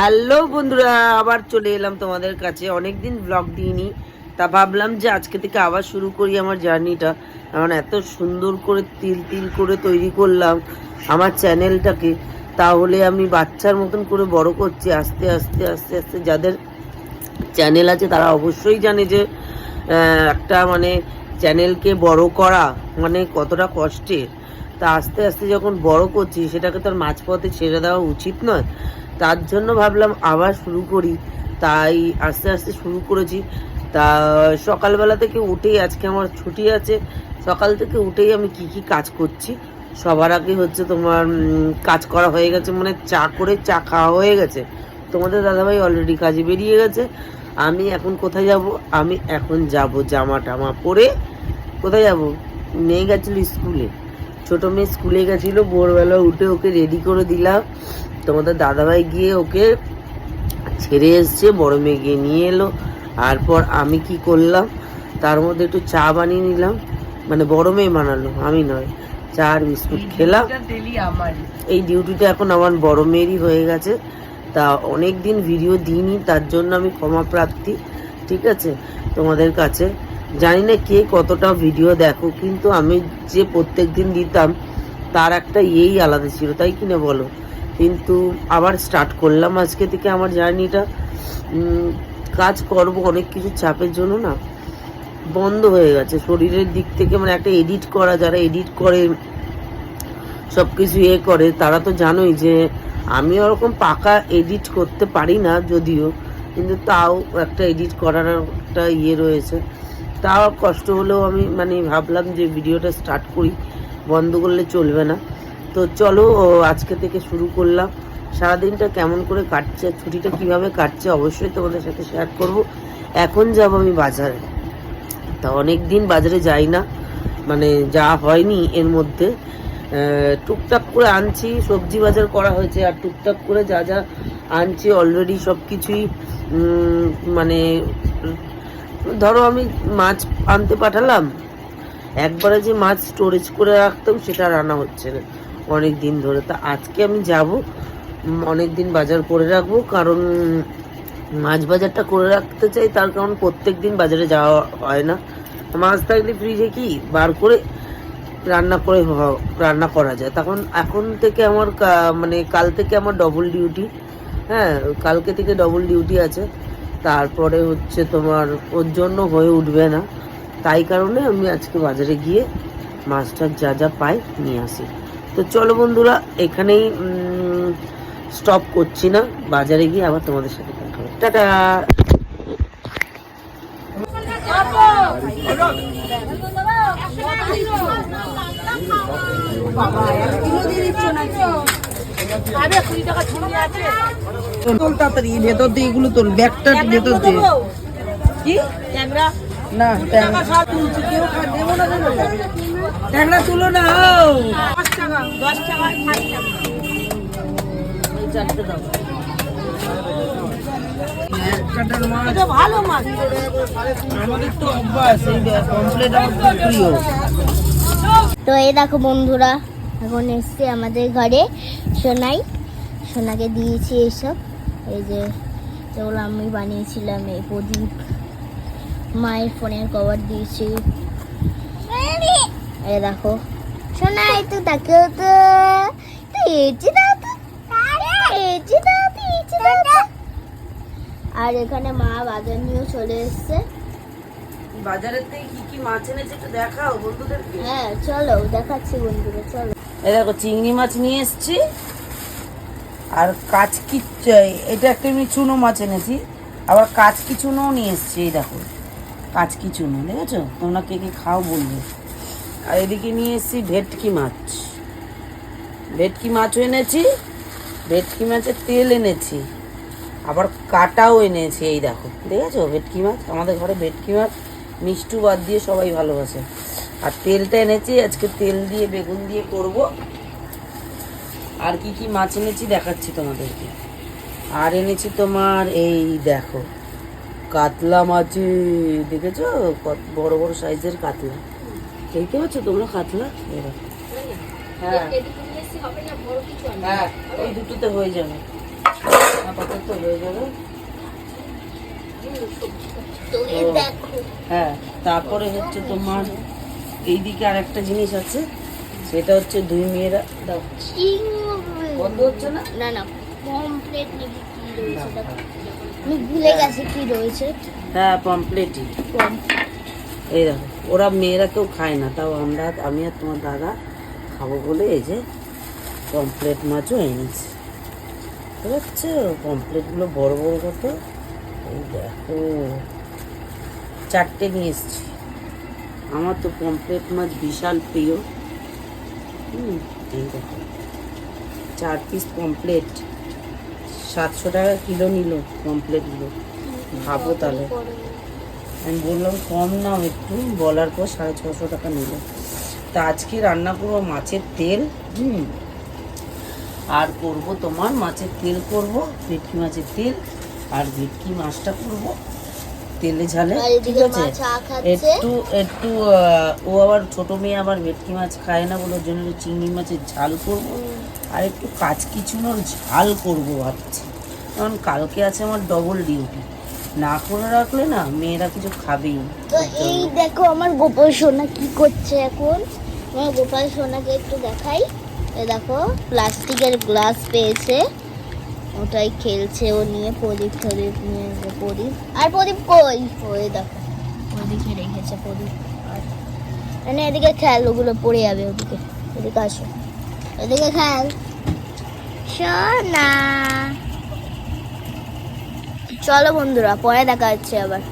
Hello বন্ধুরা, আবার চলে এলাম তোমাদের কাছে। অনেকদিন ব্লগ দিইনি, তা ভাবলাম যে আজকে থেকে আবার শুরু করি আমার জার্নিটা। কারণ এত সুন্দর করে তিল তিল করে তৈরি করলাম আমার চ্যানেলটাকে। তাহলে আমি বাচ্চার মতন করে বড় করছি, আস্তে আস্তে আস্তে আস্তে। যাদের চ্যানেল আছে তারা অবশ্যই জানে যে একটা মানে চ্যানেলকে বড় করা মানে কতটা কষ্টের। তা আস্তে আস্তে যখন বড় করছি, সেটাকে তো আর মাঝপথে ছেড়ে দেওয়া উচিত নয়। তার জন্য ভাবলাম আবার শুরু করি। তাই আস্তে আস্তে শুরু করেছি। তা সকালবেলা থেকে উঠেই, আজকে আমার ছুটি আছে, সকাল থেকে উঠেই আমি কি কি কাজ করছি, সবার আগে হচ্ছে তোমার কাজ করা হয়ে গেছে মানে চা করে চা খাওয়া হয়ে গেছে। তোমাদের দাদাভাই অলরেডি কাজে বেরিয়ে গেছে। আমি এখন কোথায় যাব? আমি এখন যাব জামা টামা পরে। কোথায় যাব? মেয়ে গেছিল স্কুলে ছোট মেয়ে স্কুলে গেছিল ভোরবেলা উঠে ওকে রেডি করে দিলাম। তোমাদের দাদাভাই গিয়ে ওকে ছেড়ে এসছে বড় মেয়ে গিয়ে নিয়ে এলো। তারপর আমি কি করলাম তার মধ্যে একটু চা বানিয়ে নিলাম। মানে বড় মেয়ে বানালো আমি নয় চা আর বিস্কুট খেলাম। এই ডিউটিটা এখন আমার বড় মেয়েরই হয়ে গেছে। তা অনেক দিন ভিডিও দিইনি তার জন্য আমি ক্ষমা প্রার্থী ঠিক আছে? তোমাদের কাছে জানি না কে কতটা ভিডিও দেখো, কিন্তু আমি যে প্রত্যেক দিন দিতাম, তার একটা ইয়েই আলাদা ছিল, তাই কি না বলো? কিন্তু আবার স্টার্ট করলাম আজকে থেকে আমার জার্নিটা কাজ করব অনেক কিছু চাপের জন্য না, বন্ধ হয়ে গেছে। শরীরের দিক থেকে মানে একটা এডিট করা, যারা এডিট করে সব কিছু ইয়ে করে, তারা তো জানোই যে আমি ওরকম পাকা এডিট করতে পারি না যদিও, কিন্তু তাও একটা এডিট করার একটা ইয়ে রয়েছে। তাও কষ্ট হলেও আমি মানে ভাবলাম যে ভিডিওটা স্টার্ট করি, বন্ধ করলে চলবে না। তো চলো আজকে থেকে শুরু করলাম। সারাদিনটা কেমন করে কাটছে, ছুটিটা কীভাবে কাটছে অবশ্যই তোমাদের সাথে শেয়ার করব। এখন যাব আমি বাজারে। তা অনেক দিন বাজারে যাই না মানে যা হয়নি এর মধ্যে। টুকটাক করে আনছি, সবজি বাজার করা হয়েছে, আর টুকটাক করে যা যা আনছি অলরেডি সব কিছুই মানে ধরো আমি মাছ আনতে পাঠালাম, একবারে যে মাছ স্টোরেজ করে রাখতাম সেটা রান্না হচ্ছে না। অনেক দিন ধরে। তা আজকে আমি যাব অনেক দিন বাজার করে রাখব, কারণ মাছ বাজারটা করে রাখতে চাই, তার কারণ প্রত্যেক দিন বাজারে যাওয়া হয় না। মাছ থাকলে ফ্রিজে কি বার করে রান্না করে রান্না করা যায়। তখন এখন থেকে আমার মানে কাল থেকে আমার ডবল ডিউটি হ্যাঁ কালকে থেকে ডবল ডিউটি আছে। তারপরে হচ্ছে তোমার ওর জন্য হয়ে উঠবে না। তাই কারণে আমি আজকে বাজারে গিয়ে মাছটা যা যা পাই নিয়ে আসি। তো চলো বন্ধুরা, এখানেই স্টপ করছি না। বাজারে গিয়ে আবার তোমাদের সাথে দেখা হবে। টাটা! তোল তাড়াতাড়ি ভেতর দিয়ে এগুলো তোল ব্যাগটা ভেতর দিয়ে। কি? না ট্যাংরা না চারটে দাও। মাছ। আমাদের তো অভ্যাস এই কমপ্লেট আমার প্রিয় তো এই দেখো বন্ধুরা এখন এসছে আমাদের ঘরে। সোনাই সোনাকে দিয়েছি এইসব এই যে যেগুলো আমি বানিয়েছিলাম এই প্রদীপ। মায়ের ফোনের কভার দিয়েছি। এই দেখো। সোনাই তো তাকেও তো তো দাও তো এটি দাও তো এটি দাও আর এখানে মা বাজার নিয়েও চলে এসছে। বাজারের থেকে কি কি মাছ এনেছে একটু দেখাও বন্ধুদেরকে। হ্যাঁ চলো দেখাচ্ছি বন্ধুরা চলো। এই দেখো, চিংড়ি মাছ নিয়ে এসেছি। আর কাচকি এটা একটা এমনি চুনো মাছ এনেছি। আবার কাচকি চুনোও নিয়ে এসেছি, এই দেখো। কাচকি চুনো, দেখেছ? তোমরা কে কে খাও বলবে। আর এদিকে নিয়ে এসেছি ভেটকি মাছ। ভেটকি মাছও এনেছি, ভেটকি মাছের তেল এনেছি। আবার কাটাও এনেছি, এই দেখো। দেখেছ? ভেটকি মাছ, আমাদের ঘরে ভেটকি মাছ মিষ্টু বাদ দিয়ে সবাই ভালোবাসে। আর তেলটা এনেছি, আজকে তেল দিয়ে বেগুন দিয়ে করব। আর কি কি মাছ এনেছি দেখাচ্ছি তোমাদেরকে। আর এনেছি তোমার এই দেখো, কাতলা মাছ দেখেছ? কত বড় বড় সাইজের কাতলা। দেখতে পাচ্ছ তোমরা কাতলা? দেখো। হ্যাঁ। হ্যাঁ ওই দুটোতে হয়ে যাবে। হয়ে যাবে। হ্যাঁ তারপরে হচ্ছে তোমার এইদিকে আর একটা জিনিস আছে সেটা হচ্ছে দুই মেয়েরা দাও। বন্ধ হচ্ছে না? না না কমপ্লিট নাকি কি রয়েছে আমি ভুলে গেছি কি রয়েছে। হ্যাঁ পমপ্লেটই এই দেখো ওরা মেয়েরা কেউ খায় না তাও আমরা আমি আর তোমার দাদা খাব বলে এই যে পমপ্লেট মাছও এনেছি পারছ? পমপ্লেটগুলো বড় বড় কত? এই দেখো চারটে নিয়ে এসছি। আমার তো পমপ্লেট মাছ বিশাল প্রিয়। হুম চার পিস পমপ্লেট সাতশো টাকা কিলো নিল পমপ্লেটগুলো ভাবো তাহলে। আমি বললাম, কম নাও একটু। বলার পর সাড়ে ছশো টাকা নিল। তা আজকে রান্না করব মাছের তেল। হুম। আর করব তোমার মাছের তেল করব, ভেটকি মাছের তেল। আর ভেটকি মাছটা করব। তেলে ঝালে ঠিক আছে? একটু একটু ও আবার ছোট মেয়ে আবার ভেটকি মাছ খায় না বলে জন্য চিংড়ি মাছের ঝাল করব। আর একটু কাজ কিছুনোর ঝাল করব ভাবছি। কারণ কালকে আছে আমার ডবল ডিউটি না করে রাখলে না মেয়েরা কিছু খাবেই। তো এই দেখো আমার গোপাল সোনা কি করছে এখন? আমার গোপাল সোনাকে একটু দেখাই। এই দেখো প্লাস্টিকের গ্লাস পেয়েছে। ওটাই খেলছে, ও নিয়ে প্রদীপ প্রদীপ নিয়ে প্রদীপ। আর প্রদীপ কই? ওই দেখো ওদিকে রেখেছে প্রদীপ। আর মানে এদিকে খেল, ওগুলো পড়ে যাবে ওদিকে। এদিকে আসো। এদিকে খেল। সোনা। চলো বন্ধুরা, পরে দেখা যাচ্ছে আবার।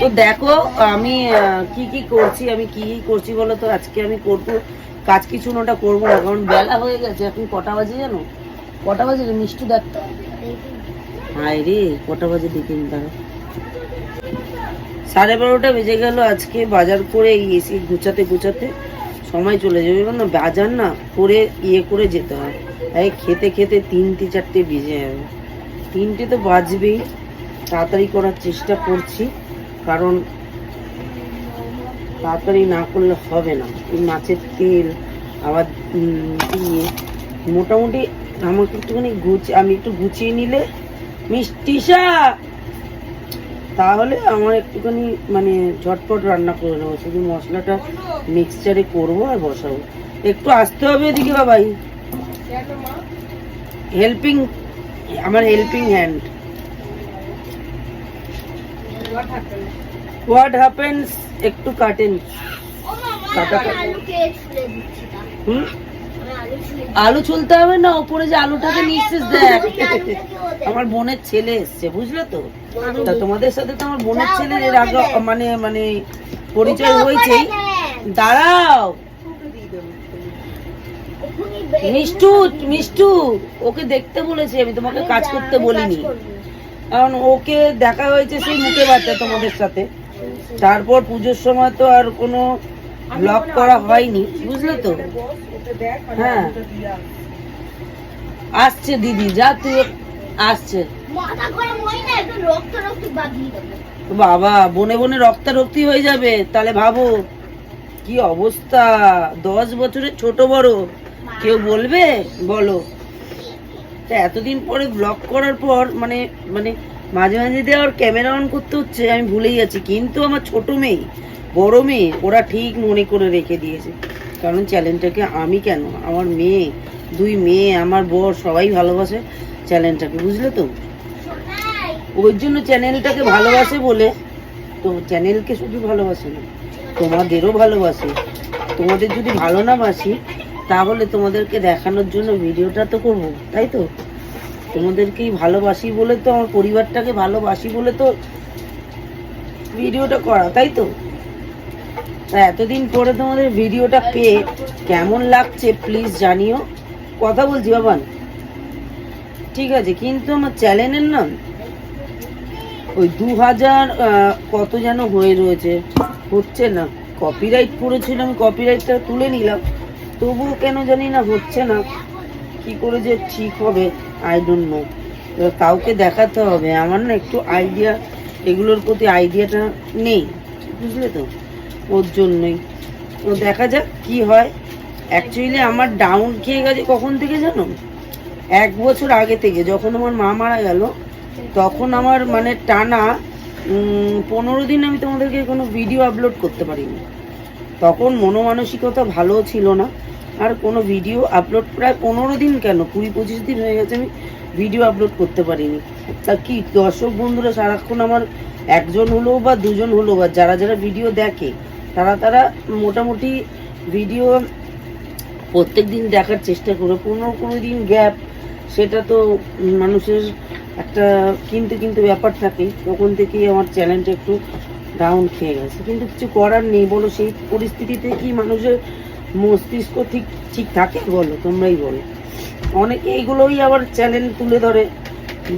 তো দেখো, আমি কি কি করছি, আমি কি কি করছি বলো তো? আজকে আমি করব, কাজ কিছু ওটা করব না। কারণ বেলা হয়ে গেছে, এখন কটা বাজে জানো? কটা বাজে রে? মিষ্টি ডাক্তার হায় রে, কটা বাজে দেখে নি দাঁড়া সাড়ে বারোটা বেজে গেল, আজকে বাজার করে এসি গুছাতে গুছাতে সময় চলে যাবে। না, বাজার না করে ইয়ে করে যেতে হয়। খেতে খেতে তিনটে চারটে বেজে যাবে। তিনটে তো বাজবেই। তাড়াতাড়ি করার চেষ্টা করছি, কারণ তাড়াতাড়ি না করলে হবে না। এই মাছের তেল, আবার ইয়ে মোটামুটি আমাকে একটুখানি গুছ আমি একটু গুছিয়ে নিলে মিষ্টিসা তাহলে আমার একটুখানি মানে ঝটপট রান্না করে নেব। শুধু মশলাটা মিক্সচারে করব আর বসাবো। একটু আসতে হবে এদিকে বাবাই। হেল্পিং আমার হেল্পিং হ্যান্ড হোয়াট হ্যাপেন্স একটু কাটেন। কাটা কাটা। হুম? আলু ছুলতে হবে না ওপরে যে আলুটাকে নিচ্ছিস দেখ। আমার বোনের ছেলে এসছে বুঝলে তো? তা তোমাদের সাথে তো আমার বোনের ছেলের এর আগে মানে মানে পরিচয় হয়েছে। দাঁড়াও। মিষ্টু মিষ্টু ওকে দেখতে বলেছি আমি তোমাকে কাজ করতে বলিনি। কারণ ওকে দেখা হয়েছে সেই মুখে বাচ্চা তোমাদের সাথে। তারপর পুজোর সময় তো আর কোনো ব্লগ করা হয়নি বুঝলে তো? হ্যাঁ। আসছে দিদি যা তুই আসছে। বাবা বনে বনে রক্তারক্তি হয়ে যাবে তাহলে ভাবো। কি অবস্থা? দশ বছরের ছোট বড়। কেউ বলবে? বলো। তা এতদিন পরে ব্লগ করার পর মানে মানে মাঝে মাঝে দিয়ে আর ক্যামেরা অন করতে হচ্ছে আমি ভুলেই যাচ্ছি। কিন্তু আমার ছোট মেয়ে মেয়ে, ওরা ঠিক মনে করে রেখে দিয়েছে। কারণ চ্যানেলটাকে আমি কেন? আমার মেয়ে, দুই মেয়ে, আমার বর, সবাই ভালোবাসে চ্যানেলটাকে, বুঝলে তো? ওই জন্য চ্যানেলটাকে ভালোবাসে বলে, তো চ্যানেলকে শুধু ভালোবাসে না, তোমাদেরও ভালোবাসে। তোমাদের যদি ভালো না বাসি, তাহলে তোমাদেরকে দেখানোর জন্য ভিডিওটা তো করব, তাই তো? তোমাদেরকেই ভালোবাসি বলে তো, আমার পরিবারটাকে ভালোবাসি বলে তো ভিডিওটা করা, তাই তা? এতদিন পরে তোমাদের ভিডিওটা পেয়ে কেমন লাগছে প্লিজ জানিও। কথা বলছি বাবান। ঠিক আছে, কিন্তু আমার চ্যানেলের নাম ওই দু হাজার কত যেন হয়ে রয়েছে। হচ্ছে না কপিরাইট পড়েছিল, আমি কপিরাইটটা তুলে নিলাম। তবুও কেন জানি না হচ্ছে না। কি করে যে ঠিক হবে আই ডোন্ট নো কাউকে দেখাতে হবে, আমার না একটু আইডিয়া এগুলোর প্রতি আইডিয়াটা নেই। বুঝলে তো? ওর জন্যই। তো দেখা যাক কি হয়। অ্যাকচুয়ালি আমার ডাউন খেয়ে গেছে কখন থেকে জানো? এক বছর আগে থেকে, যখন আমার মা মারা গেল, তখন আমার মানে টানা পনেরো দিন আমি তোমাদেরকে কোনো ভিডিও আপলোড করতে পারিনি। তখন মনোমানসিকতা ভালো ছিল না। আর কোনো ভিডিও আপলোড প্রায় পনেরো দিন কেন? কুড়ি, পঁচিশ দিন হয়ে গেছে আমি ভিডিও আপলোড করতে পারিনি। তা কি, দর্শক বন্ধুরা সারাক্ষণ আমার একজন হলো বা দুজন হলো বা যারা যারা ভিডিও দেখে তারা তারা মোটামুটি ভিডিও প্রত্যেক দিন দেখার চেষ্টা করে। কোনো কোনো দিন গ্যাপ সেটা তো মানুষের একটা কিন্তু কিন্তু ব্যাপার থাকে। তখন থেকেই আমার চ্যানেলটা একটু ডাউন খেয়ে গেছে। কিন্তু কিছু করার নেই। বলো, সেই পরিস্থিতিতে কি মানুষের মস্তিষ্ক ঠিক ঠিক থাকে? বলো, তোমরাই বলো। অনেকে এইগুলোই আবার চ্যানেল তুলে ধরে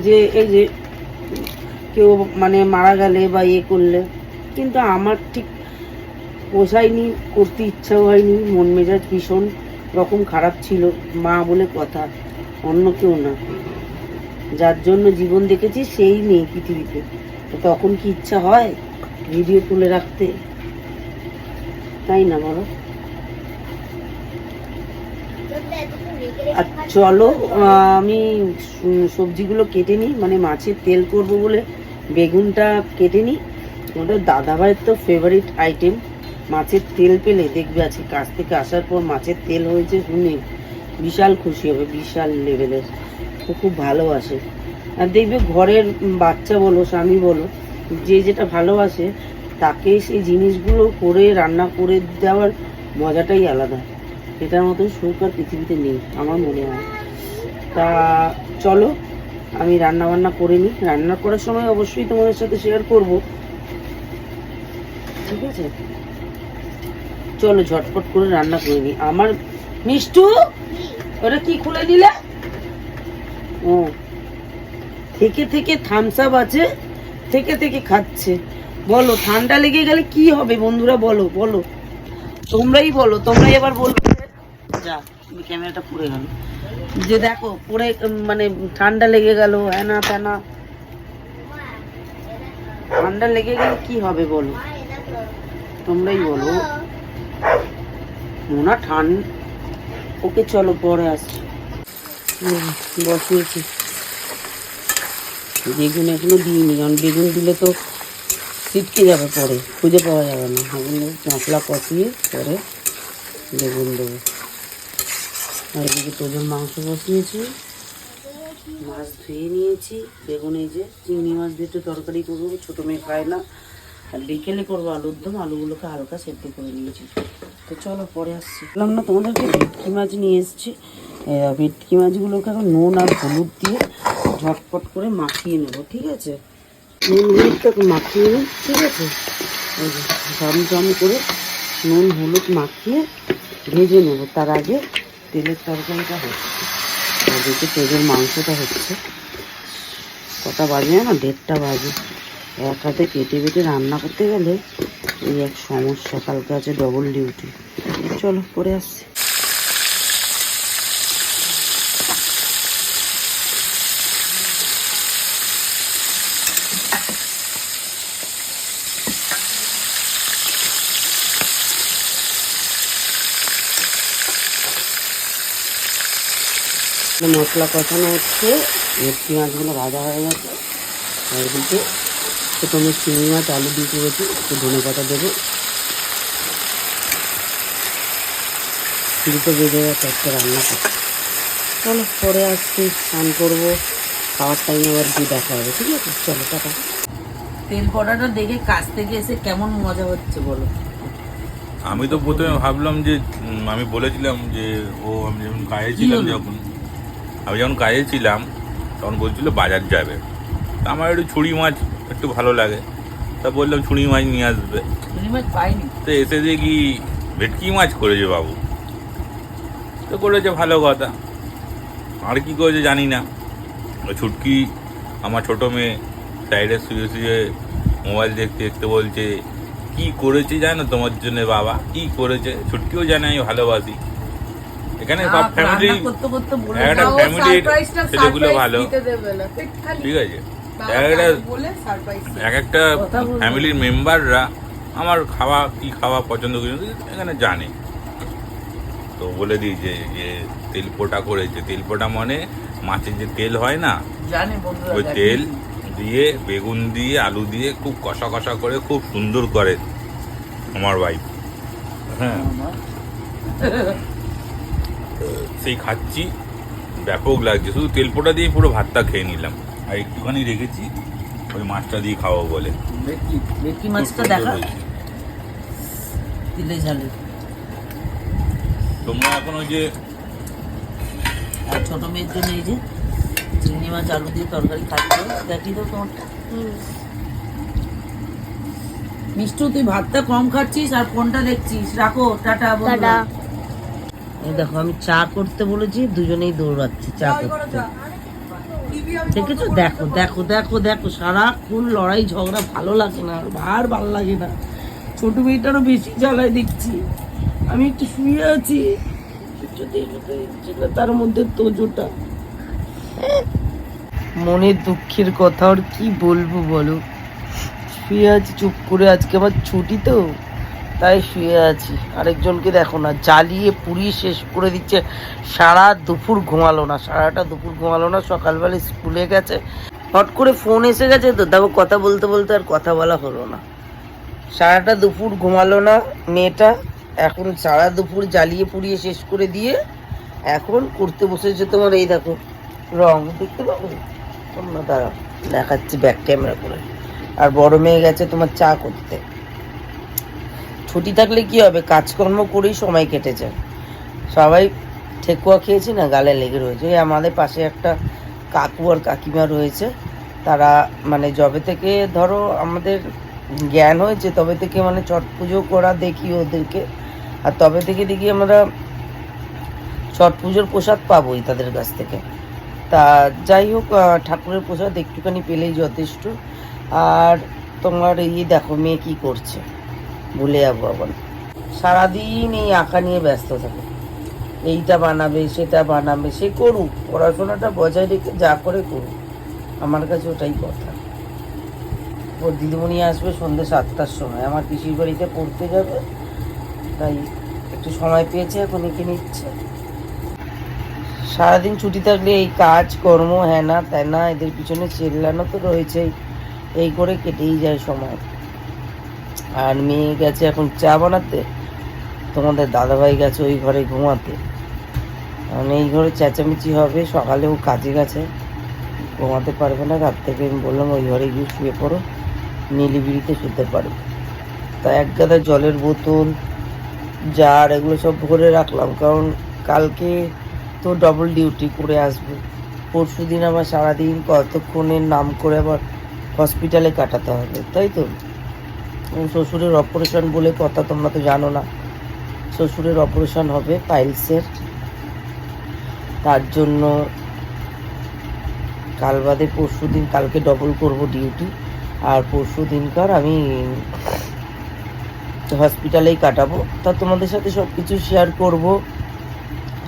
যে, এই যে কেউ মানে মারা গেলে বা ইয়ে করলে। কিন্তু আমার ঠিক পোষায়নি করতে ইচ্ছাও হয়নি, মন মেজাজ ভীষণ রকম খারাপ ছিল, মা বলে কথা, অন্য কেউ না। যার জন্য জীবন দেখেছি সেই নেই পৃথিবীতে। তো তখন কি ইচ্ছা হয় ভিডিও তুলে রাখতে? তাই না বলো? আর চলো, আমি সবজিগুলো কেটে নিই মানে মাছের তেল করব বলে বেগুনটা কেটে নিই। ওটা দাদাভাইয়ের তো ফেভারিট আইটেম মাছের তেল পেলে দেখবে আজকে কাছ থেকে আসার পর মাছের তেল হয়েছে শুনে বিশাল খুশি হবে, বিশাল লেভেলের ও খুব ভালোবাসে। আর দেখবে ঘরের বাচ্চা বলো, স্বামী বলো, যে যেটা ভালোবাসে, তাকে সেই জিনিসগুলো করে, রান্না করে দেওয়ার মজাটাই আলাদা। এটার মতন সুখ আর পৃথিবীতে নেই, আমার মনে হয়। তা চলো, আমি রান্না বান্না করে নিই। রান্না করার সময় অবশ্যই তোমাদের সাথে শেয়ার করব। ঠিক আছে? চলো ঝটপট করে রান্না করে নিই আমার মিষ্টু, ওটা কি খুলে দিলে ও, থেকে থেকে থামস আপ আছে, থেকে থেকে খাচ্ছে। বলো, ঠান্ডা লেগে গেলে কি হবে বন্ধুরা? বলো বলো। তোমরাই বলো, তোমরাই এবার বলবে যা, ক্যামেরাটা পুড়ে গেল। যে দেখো পুরে মানে ঠান্ডা লেগে গেল, হ্যানা ত্যানা। ঠান্ডা লেগে গেলে কি হবে বলো? তোমরাই বলো। মোনা ঠান ওকে চলো, পরে আসছি। বসিয়েছি। বেগুন এখনও দিইনি, কারণ বেগুন দিলে তো ছিটকে যাবে পরে, খুঁজে পাওয়া যাবে না। ওগুলো মশলা কষিয়ে পরে বেগুন দেবো। আর এদিকে তোদের মাংস বসিয়েছি, মাছ ধুয়ে নিয়েছি। বেগুন এই যে চিংড়ি মাছ দিয়ে তরকারি করব, ছোটো মেয়ে খায় না। আর বিকেলে করব আলুর দম, আলুগুলোকে হালকা সেদ্ধ করে নিয়েছি। তো চলো, পরে আসছি। বললাম না, তোমাদেরকে ভেটকি মাছ নিয়ে এসেছি। ভেটকি মাছগুলোকে এখন নুন আর হলুদ দিয়ে ঝটপট করে মাখিয়ে নেব, ঠিক আছে? নুন হলুদটাকে মাখিয়ে নিই ঠিক আছে? জমজম করে নুন, হলুদ মাখিয়ে ভেজে নেব। তার আগে তেলের তরকারিটা হচ্ছে। আর তেলের মাংসটা হচ্ছে, কটা বাজে না দেড়টা বাজে। এক হাতে কেটে বেটে রান্না করতে গেলে এই এক সমস্যা, কালকে আছে ডবল ডিউটি চলো, পরে আসছি। মশলা কষানো হচ্ছে মাছগুলো ভাজা হয়ে গেছে। মেয়ে চিংড়ি মাছ আলু দিয়ে করেছি একটু ধনে পাতা দেবো। দুটো বেজে গেছে একটা রান্না করতে চলো পরে আসছি স্নান করব। খাওয়ার টাইমে আবার দিয়ে দেখা হবে ঠিক আছে? চলো টাটা। তেল কড়াটা দেখে কাছ থেকে এসে কেমন মজা হচ্ছে বলো? আমি তো প্রথমে ভাবলাম যে আমি বলেছিলাম যে ও আমি যখন কাজে ছিলাম যখন আমি যখন কাজে ছিলাম তখন বলছিল বাজার যাবে। তা আমার একটু ছুরি মাছ একটু ভালো লাগে। তা বললাম ছুরি মাছ নিয়ে আসবে। তো এসে দেখি ভেটকি মাছ করেছে বাবু। তো করেছে ভালো কথা। আর কি করেছে জানি না। ওই ছুটকি আমার ছোট মেয়ে সাইডে শুয়ে শুয়ে মোবাইল দেখতে দেখতে বলছে কি করেছে জানো তোমার জন্য বাবা? কি করেছে? ছুটকিও জানে আমি ভালোবাসি। এখানে সব ফ্যামিলি একটা। ফ্যামিলির ছেলেগুলো ভালো। ঠিক আছে। এক একটা এক একটা ফ্যামিলির মেম্বাররা আমার খাওয়া কি খাওয়া পছন্দ করি এখানে জানে। তো বলে দিই যে যে তেলপোটা করেছে। তেলপোটা মানে মাছের যে তেল হয় না জানি ওই তেল দিয়ে বেগুন দিয়ে আলু দিয়ে খুব কষা কষা করে খুব সুন্দর করে। আমার ওয়াইফ হ্যাঁ। সেই খাচ্ছি। ব্যাপক লাগছে। শুধু তেল পোটা দিয়ে পুরো ভাতটা খেয়ে নিলাম। আর একটুখানি রেখেছি ওই মাছটা দিয়ে খাওয়াবো বলে। ভেটকি ভেটকি মাছটা দেখা? তিলে ঝালে। তোমরা এখন ওই যে আর ছোট মেয়ের জন্য এই যে চিংড়ি মাছ আলু দিয়ে তরকারি খাচ্ছ দেখি তো তোমারটা মিষ্টু তুই ভাতটা কম খাচ্ছিস আর ফোনটা দেখছিস। রাখো টাটা টাটা। দেখো আমি চা করতে বলেছি দুজনেই দৌড়াচ্ছি চা করতে। দেখেছ? দেখো দেখো দেখো দেখো, সারাক্ষণ লড়াই, ঝগড়া ভালো লাগে না, আর ভালো লাগে না। ছোট মেয়েটারও বেশি জ্বালায় দেখছি। আমি একটু শুয়ে আছি। তার মধ্যে তোজোটা। মনের দুঃখের কথা, আর কি বলব বলো? শুয়ে আছি, চুপ করে, আজকে আমার ছুটি তো। তাই শুয়ে আছি। আরেকজনকে দেখো না, জ্বালিয়ে পুড়িয়ে শেষ করে দিচ্ছে। সারা দুপুর ঘুমালো না, সারাটা দুপুর ঘুমালো না, সকালবেলা স্কুলে গেছে। হট করে ফোন এসে গেছে তো, দেখো কথা বলতে বলতে আর কথা বলা হলো না। সারাটা দুপুর ঘুমালো না মেয়েটা, এখন সারা দুপুর জ্বালিয়ে পুড়িয়ে শেষ করে দিয়ে এখন করতে বসেছে তোমার এই দেখো, রং দেখতে পাবো? তোমরা দাঁড়াও, দেখাচ্ছি ব্যাক ক্যামেরা করে। আর বড় মেয়ে গেছে তোমার চা করতে। ছুটি থাকলে কি হবে? কাজকর্ম করেই সময় কেটে যায়। সবাই ঠেকুয়া খেয়েছি না, গালে লেগে রয়েছে। ওই আমাদের পাশে একটা কাকু আর কাকিমা রয়েছে। তারা মানে যবে থেকে ধরো আমাদের জ্ঞান হয়েছে, তবে থেকে মানে ছট পুজো করা দেখি ওদেরকে। আর তবে থেকে দেখি আমরা ছট পুজোর প্রসাদ পাবোই তাদের কাছ থেকে। তা যাই হোক ঠাকুরের প্রসাদ একটুখানি পেলেই যথেষ্ট। আর তোমার এই দেখো মেয়ে কী করছে। ভুলে যাব আবার। সারাদিন এই আঁকা নিয়ে ব্যস্ত থাকে। এইটা বানাবে, সেটা বানাবে, সে করুক, পড়াশোনাটা বজায় রেখে যা করে করুক, আমার কাছে ওটাই কথা। ওর দিদিমণি আসবে সন্ধ্যে সাতটার সময়, আমার পিসির বাড়িতে পড়তে যাবে, তাই একটু সময় পেয়েছে, এখন এঁকে নিচ্ছে। সারাদিন ছুটি থাকলে এই কাজ, কর্ম হ্যানা ত্যানা এদের পিছনে চেল্লানো তো রয়েছেই, এই করে কেটেই যায় সময়। আর মেয়ে গেছে এখন চা বানাতে। তোমাদের দাদাভাই গেছে ওই ঘরে ঘুমাতে। কারণ এই ঘরে চেঁচামেচি হবে, সকালে ও কাজে গেছে। ঘুমাতে পারবে না, রাত থেকে আমি বললাম ওই ঘরে গিয়ে শুয়ে পড়ো, নিলিবিড়িতে শুতে পারবে তা এক গাদা জলের বোতল, জার, এগুলো সব ভরে রাখলাম। কারণ কালকে তো ডবল ডিউটি করে আসব। পরশু দিন আমার সারাদিন কতক্ষণের নাম করে আবার হসপিটালে কাটাতে হবে, তাই তো? শ্বশুরের অপারেশন বলে কথা তোমরা তো জানো না। শ্বশুরের অপারেশন হবে পাইলসের। তার জন্য কাল বাদে পরশু দিন কালকে ডবল করব ডিউটি আর পরশু দিনকার আমি হসপিটালেই কাটাবো। তা তোমাদের সাথে সব কিছু শেয়ার করব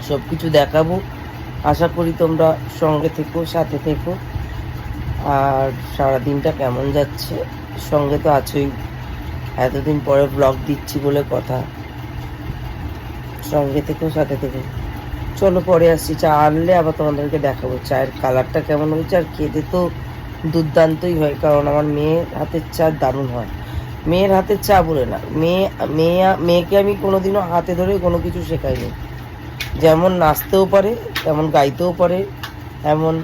সব কিছু দেখাবো। আশা করি তোমরা সঙ্গে থেকো, সাথে থেকো। আর সারা দিনটা কেমন যাচ্ছে? সঙ্গে তো আছোই। এতদিন পরে ব্লগ দিচ্ছি বলে কথা। সঙ্গে থেকেও সাথে থেকে। চলো পরে আসছি, চা আনলে আবার তোমাদেরকে দেখাবো। চায়ের কালারটা কেমন হয়েছে আর খেতে তো দুর্দান্তই হয়, কারণ আমার মেয়ের হাতের চা দারুণ হয়। মেয়ের হাতের চা বলে না, মেয়ে মেয়ে, মেয়েকে আমি কোনোদিনও হাতে ধরে কোনো কিছু শেখাইনি। যেমন নাচতেও পারে, তেমন গাইতেও পারে এমন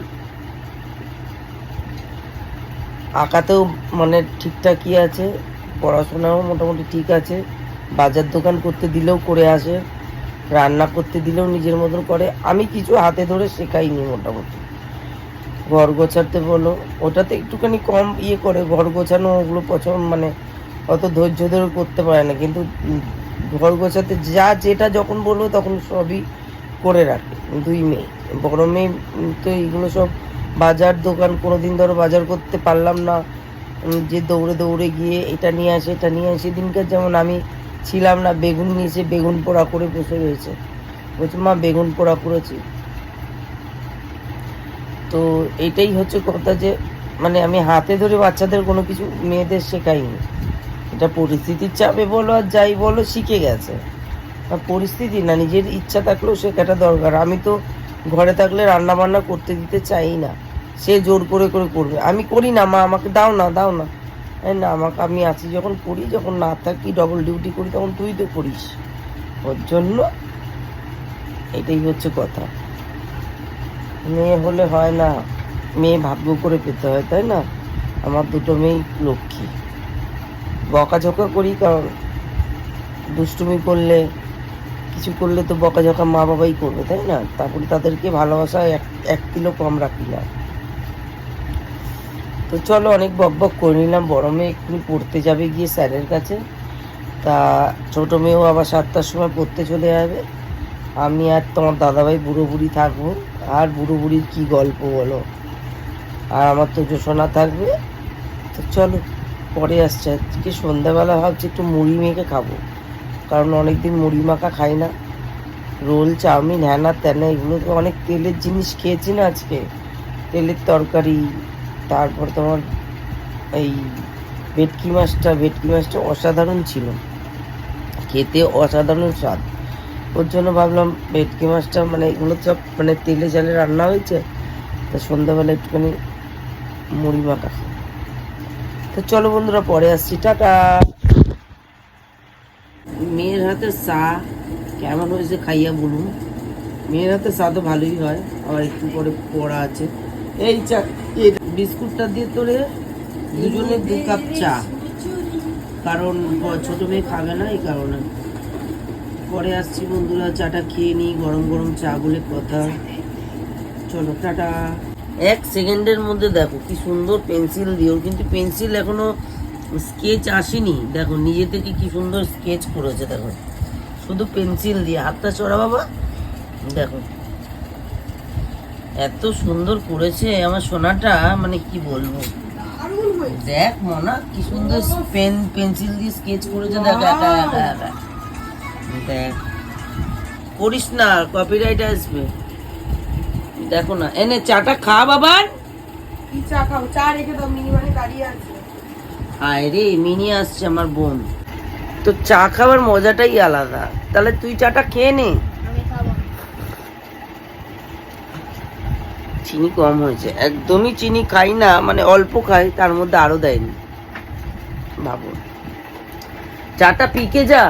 আঁকাতেও মানে ঠিকঠাকই আছে। পড়াশোনাও মোটামুটি ঠিক আছে। বাজার দোকান করতে দিলেও করে আসে, রান্না করতে দিলেও নিজের মতন করে। আমি কিছু হাতে ধরে শেখাইনি মোটামুটি। ঘর গোছাতে বলো, ওটাতে একটুখানি কম ইয়ে করে, ঘর গোছানো ওগুলো পছন্দ মানে অত ধৈর্য ধরে করতে পারে না। কিন্তু ঘর গোছাতে যা যেটা যখন বলব তখন সবই করে রাখে। দুই মেয়ে, বড় মেয়ে তো এইগুলো সব বাজার দোকান কোনো দিন ধরো বাজার করতে পারলাম না যে দৌড়ে দৌড়ে গিয়ে এটা নিয়ে আসে, এটা নিয়ে আসে। সেদিনকার যেমন আমি ছিলাম না, বেগুন নিয়েছে, বেগুন পোড়া করে বসে রয়েছে। বলছে, মা, বেগুন পোড়া করেছি। তো এটাই হচ্ছে কথা যে মানে আমি হাতে ধরে বাচ্চাদের কোনো কিছু মেয়েদের শেখাইনি। এটা পরিস্থিতির চাপে বলো আর যাই বলো, শিখে গেছে। পরিস্থিতি না, নিজের ইচ্ছা থাকলেও শেখাটা দরকার। আমি তো ঘরে থাকলে রান্না বান্না করতে দিতে চাই না। সে জোর করে করে করবে। আমি করি না, মা, আমাকে দাও না দাও না। এই না, আমাকে আমি আছি যখন করি, যখন না থাকি ডবল ডিউটি করি, তখন তুই তো করিস। ওর জন্য এটাই হচ্ছে কথা। মেয়ে হলে হয় না, মেয়ে ভাগ্য করে পেতে হয়, তাই না? আমার দুটো মেয়েই লক্ষ্মী। বকাঝকা করি, কারণ দুষ্টুমি করলে, কিছু করলে তো বকাঝকা মা বাবাই করবে, তাই না? তারপরে তাদেরকে ভালোবাসা এক এক কিলো কম রাখি না। তো চলো অনেক বক বক করে নিলাম। বড় মেয়ে এক্ষুনি পড়তে যাবে গিয়ে স্যারের কাছে। তা ছোটো মেয়েও আবার সাতটার সময় পড়তে চলে যাবে। আমি আর তোমার দাদাভাই বুড়ো বুড়ি থাকব। আর বুড়ো বুড়ির কী গল্প বলো? আর আমার তো জোসনা থাকবে। তো চলো, পরে আসছে। আজকে সন্ধ্যাবেলা ভাবছি একটু মুড়ি মেখে খাব। কারণ অনেক দিন মুড়ি মাখা খাই না। রোল, চাউমিন, হ্যানা ত্যানা এগুলো তো অনেক তেলের জিনিস খেয়েছি না আজকে। তেলের তরকারি তারপর তোমার এই ভেটকি মাছটা ভেটকি মাছটা অসাধারণ ছিল। খেতে অসাধারণ স্বাদ। ওর জন্য ভাবলাম ভেটকি মাছটা মানে এগুলো সব মানে তেলে জালে রান্না হয়েছে, তো সন্ধ্যাবেলা একটুখানি মুড়ি মাখা। তো চলো বন্ধুরা, পরে আসছি। টাটা! মেয়ের হাতে চা কেমন হয়েছে খাইয়া বলুন। মেয়ের হাতে চা তো ভালোই হয়, আবার একটু পরে পড়া আছে। এই চা বিস্কুটটা দিয়ে তোরে দুজনে দু কাপ চা। কারণ ছোট মেয়ে খাবে না এই কারণে। পরে আসছি বন্ধুরা, চাটা খেয়ে নিই, গরম গরম চা বলে কথা। চলো, টাটা। এক সেকেন্ডের মধ্যে দেখো, কি সুন্দর পেন্সিল দিয়ে। কিন্তু পেন্সিল এখনও স্কেচ আসেনি। দেখো, নিজে থেকে কি সুন্দর স্কেচ করেছে, দেখো। শুধু পেন্সিল দিয়ে। হাতটা চড়া বাবা। দেখো। এত সুন্দর করেছে আমার সোনাটা মানে কি বলব? দেখ মনা কি সুন্দর পেন পেন্সিল দিয়ে স্কেচ করেছে দেখ একা একা একা দেখ করিস না কপিরাইট আসবে। দেখো না এনে চাটা খা বাবার। কি চা খাও চা রেখে দাও মিনিমামে দাঁড়িয়ে আছে। আয় রে মিনি আসছে আমার বোন। তো চা খাওয়ার মজাটাই আলাদা। তাহলে তুই চাটা খেয়ে নে আমি খাব চিনি কম হয়েছে একদমই চিনি খাই না মানে অল্প খাই তার মধ্যে আরো দেয়নি ভাবো চাটা পিকে যা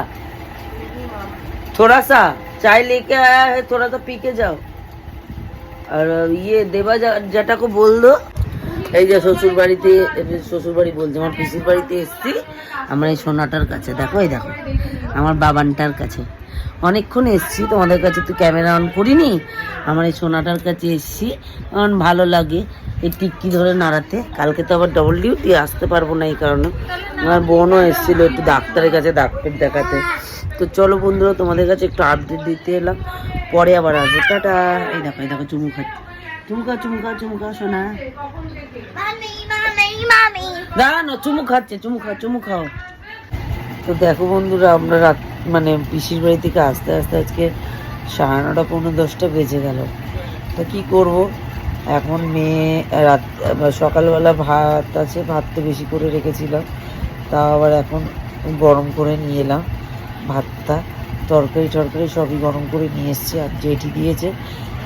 थोड़ा सा चाय लेके आया है थोड़ा सा पी के जाओ আর ইয়ে দেবা জা- জাটাকে বল দো এই যে শ্বশুর বাড়িতে শ্বশুর বাড়ি বলছে, আমার পিসির বাড়িতে এসছি, আমার এই সোনাটার কাছে, দেখো, এই দেখো, আমার বাবানটার কাছে। অনেকক্ষণ এসছি, তোমাদের কাছে তো ক্যামেরা অন করিনি, আমার এই সোনাটার কাছে এসছি আমার ভালো লাগে, এই টিক্কি ধরে নাড়াতে। কালকে তো আবার ডবল ডিউটি আসতে পারব না এই কারণে। আমার বোনও এসেছিল একটু ডাক্তারের কাছে, ডাক্তার দেখাতে। তো চলো বন্ধুরা, তোমাদের কাছে একটু আপডেট দিতে এলাম, পরে আবার আসব। টাটা, এই দেখো এই দেখো, চুমু খাচ্ছে। চুমুকা চুমুকা চুমুকা মামি দাঁড়ানো চুমু খাচ্ছে চুমু খা চুমু খাও। তো দেখো বন্ধুরা আমরা রাত মানে পিসির বাড়ি থেকে আস্তে আস্তে আজকে সাড়ে নটা পৌনে দশটা বেজে গেল। তো কি করব? এখন মেয়ে রাত সকালবেলা ভাত আছে ভাত তো বেশি করে রেখেছিলাম। তা আবার এখন গরম করে নিয়ে এলাম ভাতটা। তরকারি টরকারি সবই গরম করে নিয়ে এসছি। আর জেঠি দিয়েছে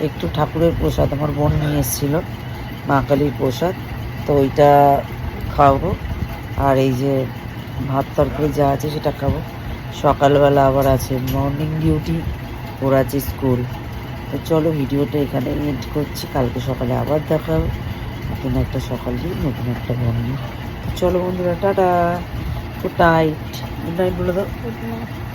একটু ঠাকুরের প্রসাদ, আমার বোন নিয়ে এসেছিল, মা কালীর প্রসাদ। তো ওইটা খাওয়াবো। আর এই যে ভাত তরকারি যা আছে সেটা খাব। সকালবেলা আবার আছে মর্নিং ডিউটি ওর আছে স্কুল তো চলো ভিডিওটা এখানে এন্ড করছি। কালকে সকালে আবার দেখা হবে। নতুন একটা সকাল দিয়ে নতুন একটা বন্ধু তো চলো বন্ধুরা, tata. Good night good night বলে দাও। Good night